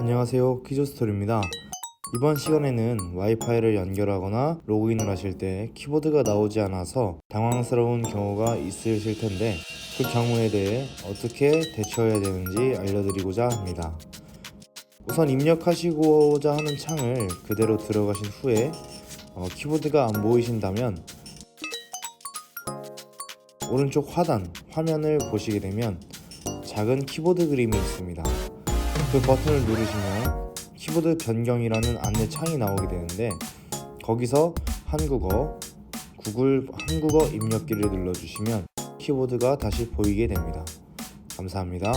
안녕하세요. 퀴즈스토리입니다. 이번 시간에는 와이파이를 연결하거나 로그인을 하실 때 키보드가 나오지 않아서 당황스러운 경우가 있으실 텐데 그 경우에 대해 어떻게 대처해야 되는지 알려드리고자 합니다. 우선 입력하시고자 하는 창을 그대로 들어가신 후에 어, 키보드가 안 보이신다면 오른쪽 하단 화면을 보시게 되면 작은 키보드 그림이 있습니다. 그 버튼을 누르시면 키보드 변경이라는 안내 창이 나오게 되는데 거기서 한국어, 구글 한국어 입력기를 눌러주시면 키보드가 다시 보이게 됩니다. 감사합니다.